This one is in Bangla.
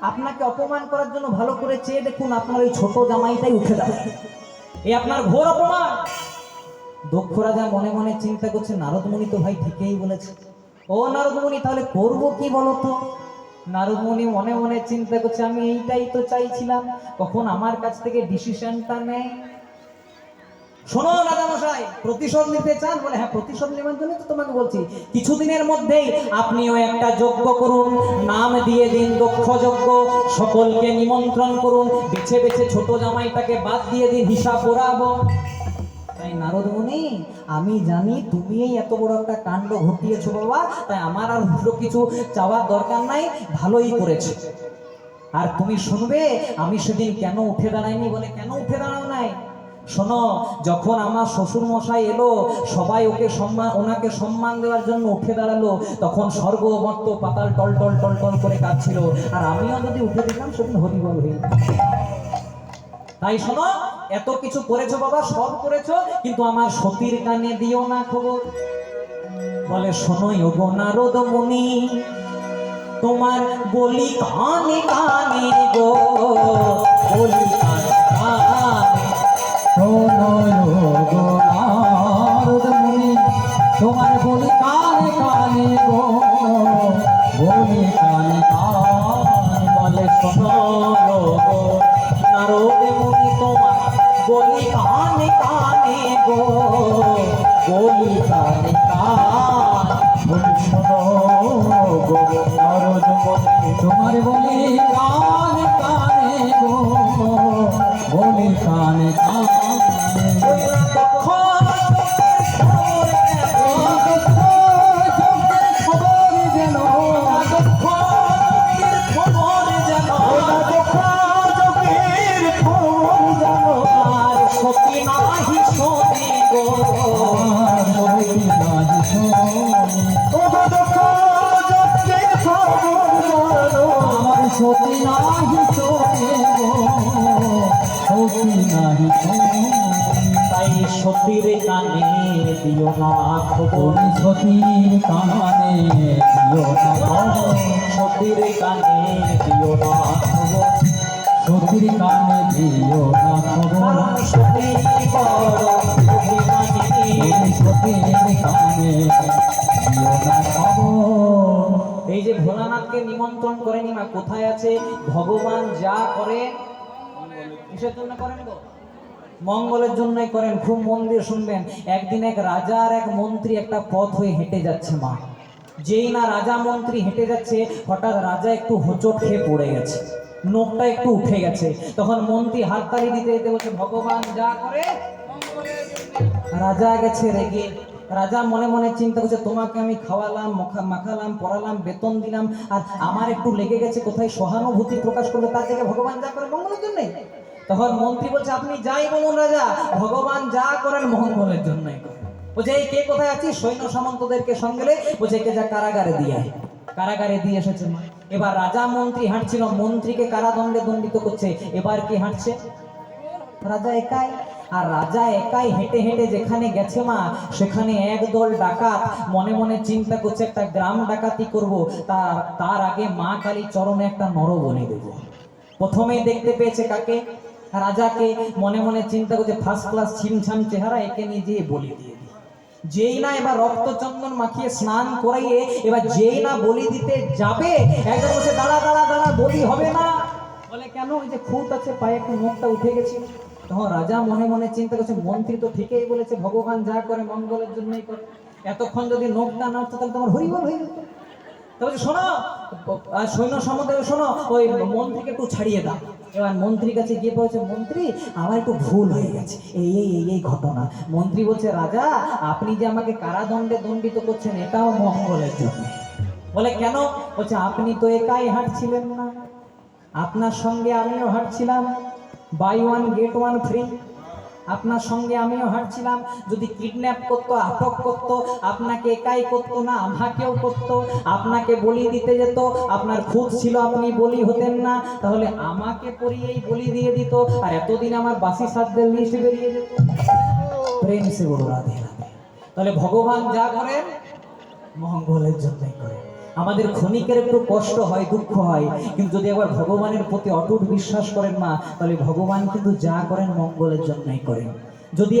আপনাকে অপমান করার জন্য ভালো করে চেয়ে দেখুন আপনার ওই ছোট জামাইটাই উঠে দাঁড়ায়। এই আপনার ঘোর অপমান। দক্ষ রাজা মনে মনে চিন্তা করছে, নারদমণি তো ভাই ঠিকই বলেছে। ও নারদমণি, তাহলে করব কি বলতো নারদমণি মনে মনে চিন্তা করছে, আমি এইটাই তো চাইছিলাম, কখন আমার কাছ থেকে ডিসিশনটা নেয়? শোনো রাজামশাই প্রতিশোধ নিতে চান বলে হ্যাঁ প্রতিশোধ নেওয়ার জন্য তো তোমাকে বলছি। কিছুদিনের মধ্যেই আপনিও একটা যজ্ঞ করুন, নাম দিয়ে দিন দক্ষ যজ্ঞ, সকলকে নিমন্ত্রণ করুন, বেছে বেছে ছোট জামাইটাকে বাদ দিয়ে দিন, হিসাব ওরাবো তাই নারদ মুনি আমি জানি তুমি এত বড় একটা কাণ্ড ঘটিয়েছো বাবা, তাই আমার আর উল্টো কিছু চাওয়ার দরকার নাই, ভালোই করেছে। আর তুমি শুনবে, আমি সেদিন কেন উঠে দাঁড়াইনি বলে, কেন উঠে দাঁড়াও নাই? শোনো, যখন আমার শ্বশুর মশাই এলো, সবাই ওকে সম্মান ওনাকে সম্মান দেওয়ার জন্য উঠে দাঁড়াল, তখন স্বর্গ মর্ত পাতাল টল টল টল টল করে কাঁদছিল। আর আমিও যদি উঠে দিলাম সেদিন হরিবল হয়ে। তাই শোনো, এত কিছু করেছ বাবা, সব করেছ, কিন্তু আমার সতীর কানে দিও না খবর। বলে শোনো গো নারদ মুনি, তোমার বলি কানে কানে গো। কানে গো বলি কানে তোমার বলি কানে কানে গো। বলি কানে আমার সতী নাহি গো। সতী নাহি তাই সতীর কানে দিও না খবর সতীর কানে দিও না। সতীর কানে দিও না খবর সতীর কানে দিও না খবর কারণ এই যে ভোলানাথকে নিমন্ত্রণ করেনি মা, কোথায় আছে? ভগবান যা করে, কিসের জন্য করেন মঙ্গলের জন্যই করেন, খুব মন দিয়ে শুনবেন। একদিন এক রাজা আর এক মন্ত্রী একটা পথ হয়ে হেঁটে যাচ্ছে মা। যেই না রাজা মন্ত্রী হেঁটে যাচ্ছে, হঠাৎ রাজা একটু হোঁচট খেয়ে পড়ে গেছে। নোকটা একটু উঠে গেছে। তখন মন্ত্রী হাততালি দিতে দিতে বলছে, ভগবান যা করে রাজা গেছে রেগে। রাজা মনে মনে চিন্তা করছে, তোমাকে আমি খাওয়ালাম মাখালাম, পড়ালাম, বেতন দিলাম, আর আমার একটু লেগে গেছে কোথায় সহানুভূতি প্রকাশ করবে, তার থেকে ভগবান যা করে মঙ্গলের জন্য তখন মন্ত্রী বলছে, আপনি যাই বলুন রাজা, ভগবান যা করেন মঙ্গলের জন্যই বলছে, এই কে কোথায় আছিস? সৈন্য সামন্তদেরকে সঙ্গে বলছে, একে যা কারাগারে দিয়ে। কারাগারে দিয়ে এসেছে এবার রাজা মন্ত্রী হাঁটছিল, মন্ত্রীকে কারাদণ্ডে দণ্ডিত করছে। এবার কি হাঁটছে? রাজা একাই। আর রাজা একাই হেঁটে হেঁটে যেখানে গেছে মা, সেখানে একদল ডাকাত মনে মনে চিন্তা করছে, একটা গ্রাম ডাকাতি করব। তার তার আগে মা কালী চরণে একটা নর বনে দেব। প্রথমেই দেখতে পেয়েছে কাকে? রাজাকে মনে মনে চিন্তা করছে ফার্স্ট ক্লাস ছিমছাম চেহারা একে নিয়ে যেয়ে বলি দিয়ে যেই না এবার রক্তচন্দন মাখিয়ে স্নান করাইয়ে এবার যেই না বলি দিতে যাবে, একজন বলছে, দাঁড়া দাঁড়া দাঁড়া, বলি হবে না। বলে, কেন? ওই যে খুঁত আছে, পায়ে একটু মুখটা উঠে গেছিল তখন রাজা মনে মনে চিন্তা করছে, মন্ত্রী তো ঠিকই বলেছে, ভগবান যা করে মঙ্গলের জন্যই করে। এতক্ষণ যদি নোকটা না উঠতো তাহলে তোমার হরিবল হয়ে যেত। তারপরে শোনো সৈন্য সম্বন্ধে শোনো, ওই মন্ত্রীকে একটু ছাড়িয়ে দাও। এবার মন্ত্রীর কাছে গিয়ে বলছে, মন্ত্রী, আমার একটু ভুল হয়ে গেছে। এই এই এই এই ঘটনা। মন্ত্রী বলছে, রাজা, আপনি যে আমাকে কারাদণ্ডে দণ্ডিত করছেন, এটাও মঙ্গলের জন্য। বলে, কেন? বলছে, আপনি তো একাই হাঁটছিলেন না। আপনার সঙ্গে আমিও হাঁটছিলাম। Buy one get one free আপনার সঙ্গে আমিও হাঁটছিলাম। যদি কিডন্যাপ করতো, আটক করতো, আপনাকে একাই করতো না, আমাকেও করতো, আপনাকে বলি দিতে যেত, আপনার খুদ ছিল, আপনি বলি হতেন না, তাহলে আমাকে পরিয়েই বলি দিয়ে দিত, আর এতদিন আমার বাসি সাধ্যের লিস্ট বেরিয়ে যেত। প্রেম সে বড় রাধে তাহলে ভগবান যা করেন, মঙ্গলের জন্যই করে আমাদের ক্ষণিকের একটু কষ্ট হয়, দুঃখ হয়। কিন্তু যদি একবার ভগবানের প্রতি অটুট বিশ্বাস করেন মা, তাহলে ভগবান কিন্তু যা করেন মঙ্গলের জন্যই করেন। যদি